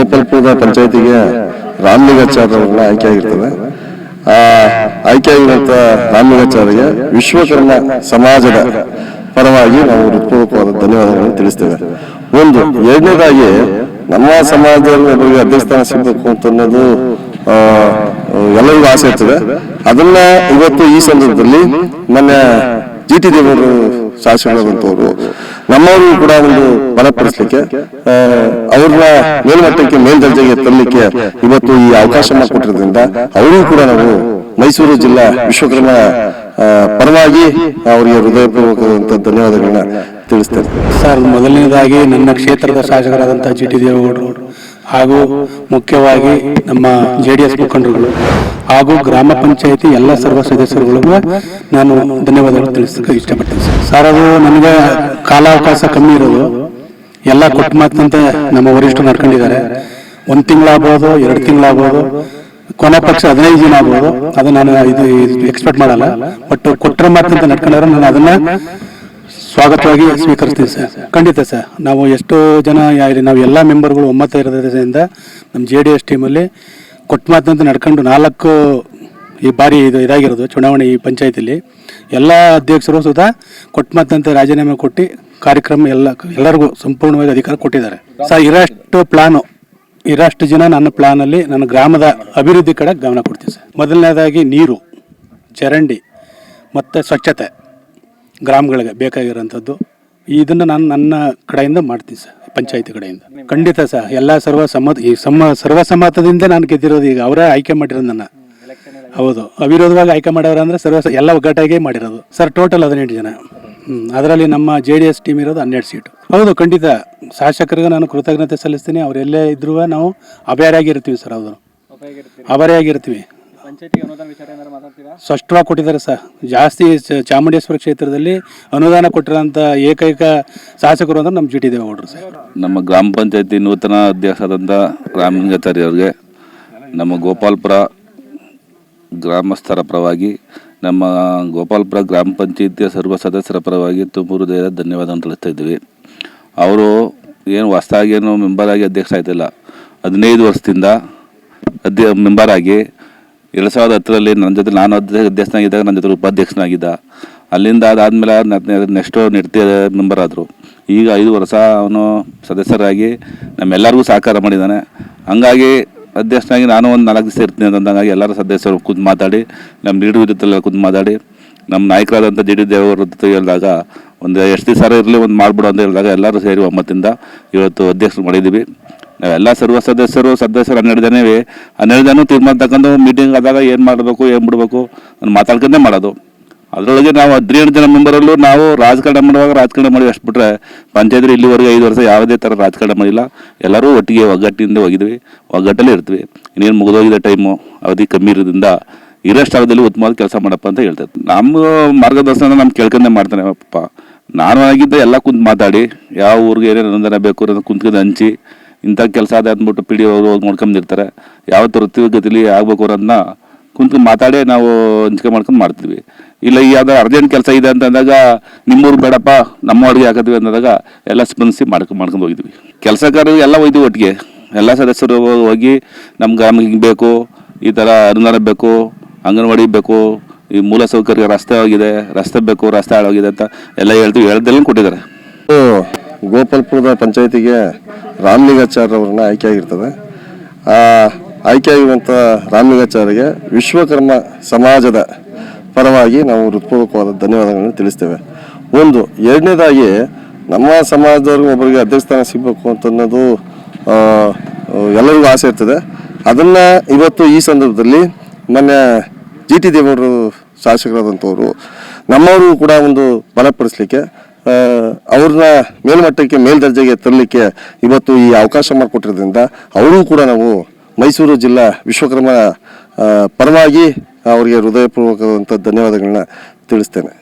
ಗೋಪಾಲ್ಪುರದ ಪಂಚಾಯತಿಗೆ ರಾಮಲಿಂಗಾಚಾರ್ಯ ಅವ್ರನ್ನ ಆಯ್ಕೆ ಆಗಿರ್ತದೆ ಆ ಆಯ್ಕೆಯಾಗಿರುವಂತ ರಾಮಲಿಂಗಾಚಾರ್ಯಗೆ ವಿಶ್ವಕರ್ಮ ಸಮಾಜದ ಪರವಾಗಿ ನಾವು ಹೃತ್ಪೂರ್ವಕವಾದ ಧನ್ಯವಾದಗಳನ್ನು ತಿಳಿಸ್ತೇವೆ. ಒಂದು, ಎರಡನೇದಾಗಿ ನಮ್ಮ ಸಮಾಜದಲ್ಲಿ ಒಬ್ಬರಿಗೆ ಅಧ್ಯಕ್ಷಸ್ಥಾನ ಸಿಗಬೇಕು ಅಂತ ಅನ್ನೋದು ಎಲ್ಲರಿಗೂ ಆಸೆ ಇರ್ತದೆ. ಅದನ್ನ ಇವತ್ತು ಈ ಸಂದರ್ಭದಲ್ಲಿ ಮೊನ್ನೆ ಜಿ ಟಿ ದೇವರು ಶಾಸಕರಾದಂಥವ್ರು ನಮ್ಮವರು ಕೂಡ ಒಂದು ಬಲಪಡಿಸ್ಲಿಕ್ಕೆ ಅವ್ರನ್ನ ಮೇಲ್ಮಟ್ಟಕ್ಕೆ ಮೇಲ್ದರ್ಜೆಗೆ ತರಲಿಕ್ಕೆ ಇವತ್ತು ಈ ಅವಕಾಶ ಕೊಟ್ಟಿರೋದ್ರಿಂದ ಅವರಿಗೂ ಕೂಡ ನಾವು ಮೈಸೂರು ಜಿಲ್ಲಾ ವಿಶ್ವಕರ್ಮ ಪರವಾಗಿ ಅವರಿಗೆ ಹೃದಯಪೂರ್ವಕವಾದಂಥ ಧನ್ಯವಾದಗಳನ್ನ ತಿಳಿಸ್ತೇನೆ. ಸರ್, ಮೊದಲನೇದಾಗಿ ನನ್ನ ಕ್ಷೇತ್ರದ ಶಾಸಕರಾದಂತಹ ಜಿ ಟಿ ದೇವೇಗೌಡರು ಹಾಗೂ ಮುಖ್ಯವಾಗಿ ನಮ್ಮ ಜೆ ಡಿ ಎಸ್ ಮುಖಂಡರುಗಳು ಹಾಗೂ ಗ್ರಾಮ ಪಂಚಾಯತಿ ಎಲ್ಲ ಸರ್ವ ಸದಸ್ಯರುಗಳಿಗೂ ನಾನು ಧನ್ಯವಾದಗಳು ತಿಳಿಸಕ್ಕೆ ಇಷ್ಟಪಡ್ತೀನಿ. ಸರ್, ಅದು ನನಗೆ ಕಾಲಾವಕಾಶ ಕಮ್ಮಿ ಇರೋದು. ಎಲ್ಲ ಕೊಟ್ಟ ಮಾತಂತೆ ನಮ್ಮ ವರಿಷ್ಠರು ನಡ್ಕೊಂಡಿದ್ದಾರೆ. ಒಂದು ತಿಂಗಳಾಗ್ಬೋದು, ಎರಡು ತಿಂಗಳಾಗ್ಬೋದು, ಕೊನೆ ಪಕ್ಷ ಹದಿನೈದು ದಿನ ಆಗ್ಬೋದು. ಅದು ನಾನು ಇದು ಎಕ್ಸ್ಪೆಕ್ಟ್ ಮಾಡಲ್ಲ. ಬಟ್ ಕೊಟ್ಟರೆ ಮಾತಂತ ನಡ್ಕೊಂಡ್ರೆ ನಾನು ಅದನ್ನ ಸ್ವಾಗತವಾಗಿ ಸ್ವೀಕರಿಸ್ತೀವಿ ಸರ್. ಖಂಡಿತ ಸರ್. ನಾವು ಎಷ್ಟೋ ಜನ ಯಾರು ನಾವು ಎಲ್ಲ ಮೆಂಬರ್ಗಳು ಒಮ್ಮತ ಇರೋದ್ರಿಂದ ನಮ್ಮ ಜೆ ಡಿ ಎಸ್ ಟೀಮಲ್ಲಿ ಕೊಟ್ಟ ಮಾತಂತ ನಡ್ಕೊಂಡು ನಾಲ್ಕು ಈ ಬಾರಿ ಇದು ಇದಾಗಿರೋದು, ಚುನಾವಣೆ ಈ ಪಂಚಾಯತಿಲಿ. ಎಲ್ಲ ಅಧ್ಯಕ್ಷರು ಸುತ ಕೊಟ್ಟ ಮಾತಂತೆ ರಾಜೀನಾಮೆ ಕೊಟ್ಟು ಕಾರ್ಯಕ್ರಮ ಎಲ್ಲ ಎಲ್ಲರಿಗೂ ಸಂಪೂರ್ಣವಾಗಿ ಅಧಿಕಾರ ಕೊಟ್ಟಿದ್ದಾರೆ. ಸರ್ ಇರೋಷ್ಟು ಪ್ಲಾನು ಇರೋಷ್ಟು ಜನ ನನ್ನ ಪ್ಲಾನಲ್ಲಿ ನನ್ನ ಗ್ರಾಮದ ಅಭಿವೃದ್ಧಿ ಕಡೆ ಗಮನ ಕೊಡ್ತೀನಿ ಸರ್. ಮೊದಲನೇದಾಗಿ ನೀರು, ಚರಂಡಿ ಮತ್ತು ಸ್ವಚ್ಛತೆ. ಗ್ರಾಮಗಳಿಗೆ ಬೇಕಾಗಿರೋಂಥದ್ದು ಇದನ್ನು ನಾನು ನನ್ನ ಕಡೆಯಿಂದ ಮಾಡ್ತೀನಿ ಸರ್ ಪಂಚಾಯಿತಿ ಕಡೆಯಿಂದ. ಖಂಡಿತ ಸರ್ ಎಲ್ಲ ಸರ್ವ ಸಮ್ಮತ ಈ ಸಮ ಸರ್ವಸಮ್ಮತದಿಂದ ನಾನು ಗೆದ್ದಿರೋದು ಈಗ ಅವರೇ ಆಯ್ಕೆ ಮಾಡಿರೋದು ನನ್ನ. ಹೌದು ಅವಿರೋಧವಾಗಿ ಆಯ್ಕೆ ಮಾಡೋರು ಅಂದರೆ ಸರ್ವ ಎಲ್ಲ ಒಗ್ಗಟ್ಟಾಗೆ ಮಾಡಿರೋದು. ಸರ್ ಟೋಟಲ್ ಹದಿನೆಂಟು ಜನ. ಅದರಲ್ಲಿ ನಮ್ಮ ಜೆ ಡಿ ಎಸ್ ಟೀಮ್ ಇರೋದು ಹನ್ನೆರಡು ಸೀಟು ಹೌದು ಖಂಡಿತ. ಶಾಸಕರಿಗೆ ನಾನು ಕೃತಜ್ಞತೆ ಸಲ್ಲಿಸ್ತೀನಿ. ಅವರೆಲ್ಲೇ ಇದ್ರೂ ನಾವು ಅಭಯಾರಾಗಿರ್ತೀವಿ ಸರ್ ಅವರು ಅಭಯಾರಾಗಿರ್ತೀವಿ ಸ್ಪಷ್ಟವಾಗಿ ಕೊಟ್ಟಿದ್ದಾರೆ ಸರ್. ಜಾಸ್ತಿ ಚ- ಚಾಮುಂಡೇಶ್ವರ ಕ್ಷೇತ್ರದಲ್ಲಿ ಅನುದಾನ ಕೊಟ್ಟಿರೋಂಥ ಏಕೈಕ ಶಾಸಕರು ಅಂದ್ರೆ ನಮ್ಮ ಜಿ ಟಿ ದೇವೇಗೌಡರು ಸರ್. ನಮ್ಮ ಗ್ರಾಮ ಪಂಚಾಯತಿ ನೂತನ ಅಧ್ಯಕ್ಷರಾದಂಥ ರಾಮಲಿಂಗಾಚಾರ್ಯ ಅವರಿಗೆ ನಮ್ಮ ಗೋಪಾಲ್ಪುರ ಗ್ರಾಮಸ್ಥರ ಪರವಾಗಿ ನಮ್ಮ ಗೋಪಾಲ್ಪುರ ಗ್ರಾಮ ಪಂಚಾಯತಿಯ ಸರ್ವ ಸದಸ್ಯರ ಪರವಾಗಿ ತುಮಕೂರು ಹೃದಯದ ಧನ್ಯವಾದವನ್ನು ತಿಳಿಸ್ತಾ ಇದ್ದೀವಿ. ಅವರು ಏನು ಹೊಸದಾಗಿ ಏನು ಮೆಂಬರಾಗಿ ಆಗಿ ಅಧ್ಯಕ್ಷ ಆಯ್ತಿಲ್ಲ. ಹದಿನೈದು ವರ್ಷದಿಂದ ಅಧ್ಯ ಮೆಂಬರ್ ಆಗಿ ಎರಡು ಸಾವಿರದ ಹತ್ತರಲ್ಲಿ ನನ್ನ ಜೊತೆ ನಾನು ಅಧ್ಯ ಅಧ್ಯಕ್ಷನಾಗಿದ್ದಾಗ ನನ್ನ ಜೊತೆ ಉಪಾಧ್ಯಕ್ಷನಾಗಿದ್ದ. ಅಲ್ಲಿಂದ ಅದಾದಮೇಲೆ ನೆಕ್ಸ್ಟ್ ನಿರ್ತ್ಯ ಮೆಂಬರ್ ಆದರು. ಈಗ ಐದು ವರ್ಷ ಅವನು ಸದಸ್ಯರಾಗಿ ನಮ್ಮೆಲ್ಲರಿಗೂ ಸಹಕಾರ ಮಾಡಿದ್ದಾನೆ. ಹಂಗಾಗಿ ಅಧ್ಯಕ್ಷನಾಗಿ ನಾನು ಒಂದು ನಾಲ್ಕು ದಿವಸ ಇರ್ತೀನಿ ಅಂತಂದಾಗಿ ಎಲ್ಲರ ಸದಸ್ಯರು ಕೂತು ಮಾತಾಡಿ ನಮ್ಮ ಲೀಡರ್ ವಿರುದ್ಧ ಕೂತು ಮಾತಾಡಿ ನಮ್ಮ ನಾಯಕರಾದಂಥ ಜಿ ಡಿ ದೇವರ ಜೊತೆ ಹೇಳಿದಾಗ ಒಂದು ಎಷ್ಟು ದಿವಸ ಇರಲಿ ಒಂದು ಮಾಡಿಬಿಡು ಅಂತ ಹೇಳಿದಾಗ ಎಲ್ಲರೂ ಸೇರಿ ಒಮ್ಮತ್ತಿಂದ ಇವತ್ತು ಅಧ್ಯಕ್ಷರು ಮಾಡಿದ್ದೀವಿ. ನಾವೆಲ್ಲ ಸರ್ವ ಸದಸ್ಯರು ಸದಸ್ಯರು ಹನ್ನೆರಡು ಜನವೇ ಹನ್ನೆರಡು ಜನ ತೀರ್ಮಾನ ತಗೊಂಡು ಮೀಟಿಂಗ್ ಆದಾಗ ಏನು ಮಾಡಬೇಕು, ಏನು ಬಿಡಬೇಕು ನಾನು ಮಾತಾಡ್ಕೊಂಡೇ ಮಾಡೋದು. ಅದರೊಳಗೆ ನಾವು ಹದಿನೇಳು ಜನ ಮೆಂಬರಲ್ಲೂ ನಾವು ರಾಜಕಾರಣ ಮಾಡುವಾಗ ರಾಜಕಾರಣ ಮಾಡಿ ಅಷ್ಟು ಬಿಟ್ಟರೆ ಪಂಚಾಯತ್ರಿ ಇಲ್ಲಿವರೆಗೆ ಐದು ವರ್ಷ ಯಾವುದೇ ಥರ ರಾಜಕಾರಣ ಮಾಡಿಲ್ಲ. ಎಲ್ಲರೂ ಒಟ್ಟಿಗೆ ಒಗ್ಗಟ್ಟಿನಿಂದ ಹೋಗಿದ್ವಿ. ಒಗ್ಗಟ್ಟಲ್ಲೇ ಇರ್ತೀವಿ. ಇನ್ನೇನು ಮುಗಿದೋಗಿದೆ ಟೈಮು ಅವಧಿ ಕಮ್ಮಿ ಇರೋದ್ರಿಂದ ಇರೋಷ್ಟು ಅವಧಿಯಲ್ಲಿ ಉತ್ತಮವಾದ ಕೆಲಸ ಮಾಡಪ್ಪ ಅಂತ ಹೇಳ್ತಾರೆ ನಮ್ಮ ಮಾರ್ಗದರ್ಶನ ನಮ್ಮ ಕೇಳ್ಕೊಂಡೆ ಮಾಡ್ತಾನೆ ಅಪ್ಪ ನಾನು ಆಗಿದ್ದ ಎಲ್ಲ ಕುಂತು ಮಾತಾಡಿ, ಯಾವ ಊರಿಗೆ ಏನೇನು ಅನುದಾನ ಬೇಕು ಅನ್ನೋದು ಕುಂತ್ಕೊಂಡು ಹಂಚಿ ಇಂಥ ಕೆಲಸ ಅದೇ ಅಂದ್ಬಿಟ್ಟು ಪಿ ಡಿ ಅವರು ಹೋಗಿ ನೋಡ್ಕೊಂಡಿರ್ತಾರೆ ಯಾವತ್ತು ವೃತ್ತಿಗತಿಲಿ ಆಗ್ಬೇಕು ಅನ್ನೋದನ್ನ ಕುಂತು ಮಾತಾಡಿ ನಾವು ಹಂಚಿಕೆ ಮಾಡ್ಕೊಂಡು ಮಾಡ್ತೀವಿ. ಇಲ್ಲ, ಈ ಯಾವ್ದಾರು ಅರ್ಜೆಂಟ್ ಕೆಲಸ ಇದೆ ಅಂತ ಅಂದಾಗ ನಿಮ್ಮೂರು ಬೇಡಪ್ಪ, ನಮ್ಮ ಅಡುಗೆ ಹಾಕಿದ್ವಿ ಅಂದಾಗ ಎಲ್ಲ ಸ್ಪಂದಿಸಿ ಮಾಡ್ಕೊಂಡು ಮಾಡ್ಕೊಂಡು ಹೋಗಿದ್ವಿ. ಕೆಲಸಗಾರರು ಎಲ್ಲ ಹೋಯ್ತೀವಿ ಒಟ್ಟಿಗೆ. ಎಲ್ಲ ಸದಸ್ಯರು ಹೋಗಿ ನಮ್ಮ ಗ್ರಾಮಕ್ಕೆ ಬೇಕು, ಈ ಥರ ಅನುದಾನ ಬೇಕು, ಅಂಗನವಾಡಿ ಬೇಕು, ಈ ಮೂಲ ಸೌಕರ್ಯ ರಸ್ತೆ ಆಗಿದೆ, ರಸ್ತೆ ಬೇಕು, ರಸ್ತೆ ಹಾಳಾಗಿದೆ ಅಂತ ಎಲ್ಲ ಹೇಳ್ತೀವಿ. ಹೇಳ್ದೆಲ್ಲ ಕೊಟ್ಟಿದ್ದಾರೆ. ಗೋಪಾಲ್ಪುರದ ಪಂಚಾಯತಿಗೆ ಅವ್ರನ್ನ ಆಯ್ಕೆ ಆಗಿರ್ತದೆ ಆ ಆಯ್ಕೆಯಾಗಿರುವಂಥ ರಾಮಲಿಂಗಾಚಾರ್ಯಗೆ ವಿಶ್ವಕರ್ಮ ಸಮಾಜದ ಪರವಾಗಿ ನಾವು ಹೃತ್ಪೂರ್ವಕವಾದ ಧನ್ಯವಾದಗಳನ್ನು ತಿಳಿಸ್ತೇವೆ. ಒಂದು ಎರಡನೇದಾಗಿ ನಮ್ಮ ಸಮಾಜದವ್ರಿಗೆ ಒಬ್ಬರಿಗೆ ಅಧ್ಯಕ್ಷಸ್ಥಾನ ಸಿಗಬೇಕು ಅಂತ ಅನ್ನೋದು ಆ, ಎಲ್ಲರಿಗೂ ಆಸೆ ಇರ್ತದೆ. ಅದನ್ನ ಇವತ್ತು ಈ ಸಂದರ್ಭದಲ್ಲಿ ಮೊನ್ನೆ ಜಿ ಟಿ ದೇವರು ಶಾಸಕರಾದಂಥವ್ರು ನಮ್ಮವರು ಕೂಡ ಒಂದು ಬಲಪಡಿಸ್ಲಿಕ್ಕೆ ಆ, ಅವ್ರನ್ನ ಮೇಲ್ಮಟ್ಟಕ್ಕೆ, ಮೇಲ್ದರ್ಜೆಗೆ ತರಲಿಕ್ಕೆ ಇವತ್ತು ಈ ಅವಕಾಶ ಮಾಡಿಕೊಟ್ಟಿರೋದ್ರಿಂದ ಅವರೂ ಕೂಡ ನಾವು ಮೈಸೂರು ಜಿಲ್ಲಾ ವಿಶ್ವಕರ್ಮ ಪರವಾಗಿ ಅವರಿಗೆ ಹೃದಯಪೂರ್ವಕವಾದಂಥ ಧನ್ಯವಾದಗಳನ್ನ ತಿಳಿಸ್ತೇನೆ.